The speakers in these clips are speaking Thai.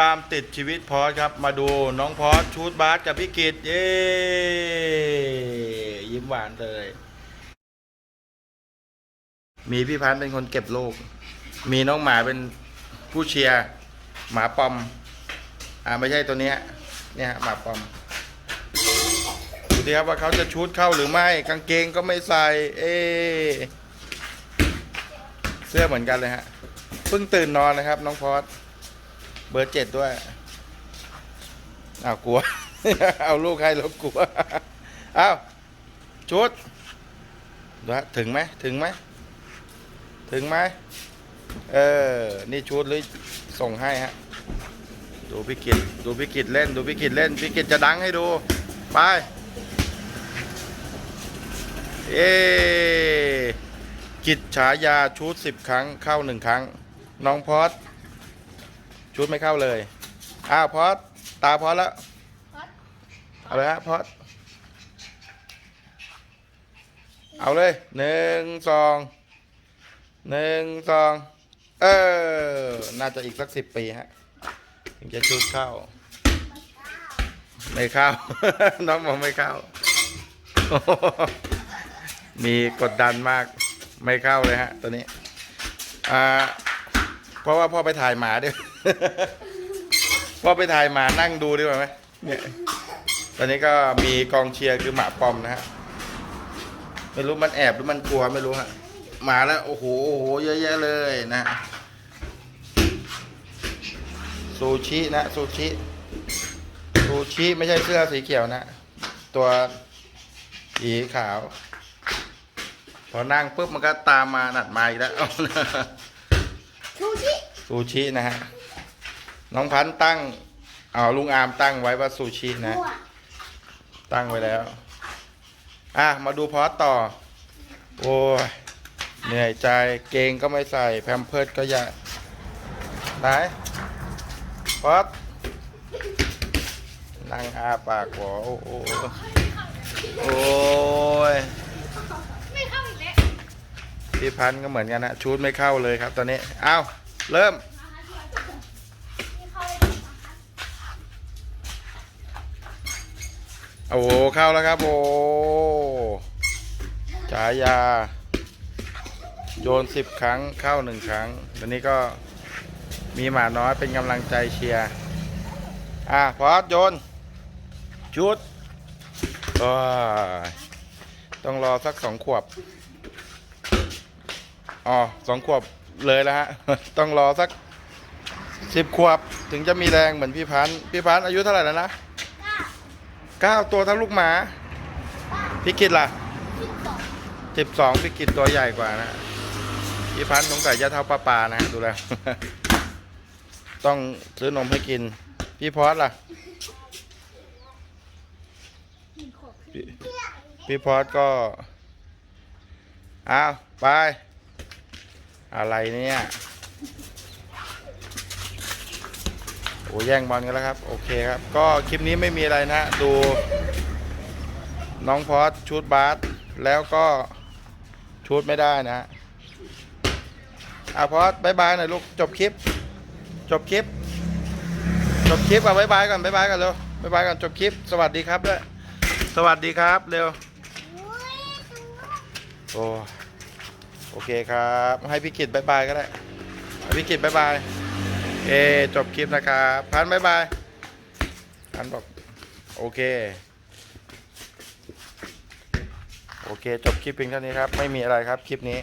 ตามติดชีวิตพอสครับ มาดูน้องพอสชูดบาสกับพี่กิตเย้ยิ้มหวานเลย มีพี่พันธ์เป็นคนเก็บลูก มีน้องหมาเป็นผู้เชียร์หมาปอม อ่าไม่ใช่ตัวเนี้ย เนี่ยฮะหมาปอมดูดิครับว่าเขาจะชูดเข้าหรือไม่ กางเกงก็ไม่ใส่ เอ๊ะเสื้อเหมือนกันเลยฮะเพิ่งตื่นนอนนะครับ น้องพอส เบอร์เจ็ดด้วยอ้าวกลัว เอาลูกให้แล้วกลัวอ้าวชุดดูฮะถึงไหมถึงไหมถึงไหมเออ นี่ชุดหรือส่งให้ฮะ ดูพี่กิตดูพี่กิตเล่น ดูพี่กิตเล่นพี่กิตจะดังให้ดู ไป เอกิจฉายาชุดสิบครั้งเข้าหนึ่งครั้ง น้องพอด ชุดไม่เข้าเลย อ้าวพอดตาพอดแล้ว เอาเลยฮะพอดเอาเลยหนึ่งสองหนึ่งสองเออ น่าจะอีกสักสิบปีฮะ ถึงจะชุดเข้า ไม่เข้า น้องบอกไม่เข้าโอ้โหมีกดดันมาก ไม่เข้าเลยฮะ ตัวนี้ อ่า เพราะว่าพ่อไปถ่ายหมาด้วย พ่อไปถ่ายหมานั่งดูดีกว่าไหมเนี่ย ตอนนี้ก็มีกองเชียร์คือหมาปอมนะฮะ ไม่รู้มันแอบหรือมันกลัวไม่รู้ฮะมาแล้วโอ้โหโอ้โหเยอะแยะเลยนะซูชินะซูชิซูชิไม่ใช่เสื้อสีเขียวนะ ตัวสีขาว พอนั่งปุ๊บมันก็ตามมาหนัดมาอีกแล้วชูชิ ซูชินะฮะ น้องพันธุ์ตั้งเอาลุงอามตั้งไว้ว่าซูชินะบัวตั้งไว้แล้ว อะ มาดูพอสต่อ โอ้ยเหนื่อยใจเกงก็ไม่ใส่แพมเพิร์ดก็อยากไหนพอสนั่งอาปากหัวโอ้โหโอ้ยไม่เข้าอีกแล้วพี่พันธุ์ก็เหมือนกันนะ ชูดไม่เข้าเลยครับตอนนี้ เอา เริ่ม โอ้โหเข้าแล้วครับ โอ้ฉายา โยนสิบครั้งเข้าหนึ่งครั้งตอนนี้ก็มีหมาน้อยเป็นกำลังใจเชียร์ อะพอสโยน ชุดต้องรอสักสองขวบ อ๋อสองขวบ เลยแล้วฮะ ต้องรอสักสิบขวบถึงจะมีแรงเหมือนพี่พันธุ์พี่พันธุ์อายุเท่าไหร่แล้วนะเก้าตัวเท่าลูกหมา พี่กิตล่ะสิบสองสิบสองพี่กิตตัวใหญ่กว่านะพี่พันธุ์สงสัยจะเท่าป้าปานะดูแล้ว ต้องซื้อนมให้กิน พี่พอสล่ะหนึ่งขวบพี่พี่พอสก็ อ้าว ไป อะไรเนี่ยโอ้แย่งบอลกันแล้วครับ โอเคครับ ก็คลิปนี้ไม่มีอะไรนะ ดู น้องพอสชูดบาสแล้วก็ชูดไม่ได้นะอะพอสบายบายหน่อยลูกจบคลิป จบคลิป จบคลิปอะบายบายก่อนบายบายก่อนเร็วบายบายก่อนจบคลิป สวัสดีครับด้วยสวัสดีครับเร็วโอ้ โอเคครับ ให้พี่กิตบายบายก็ได้พี่กิตบายบายเอจบคลิปนะครับพันบายบายพันบอกโอเค โอเค จบคลิปเพียงเท่านี้ครับ ไม่มีอะไรครับคลิปนี้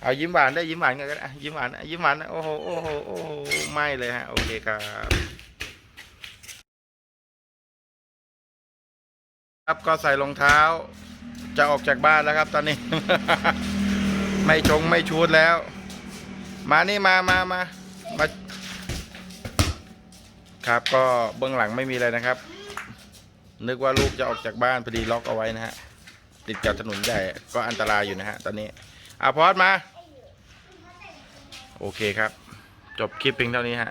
เอายิ้มหวานได้ยิ้มหวานกันก็ได้ยิ้มหวานยิ้มหวานโอ้โหโอ้โหโอ้โหไม่เลยฮะโอเคครับครับก็ใส่รองเท้าจะออกจากบ้านแล้วครับตอนนี้ ไม่ชงไม่ชูดแล้ว มานี่มามามามา ครับก็เบื้องหลังไม่มีอะไรนะครับ นึกว่าลูกจะออกจากบ้านพอดีล็อกเอาไว้นะฮะ ติดกับถนนใหญ่ก็อันตรายอยู่นะฮะตอนนี้อาพอดมา โอเคครับ จบคลิปเพียงเท่านี้ฮะ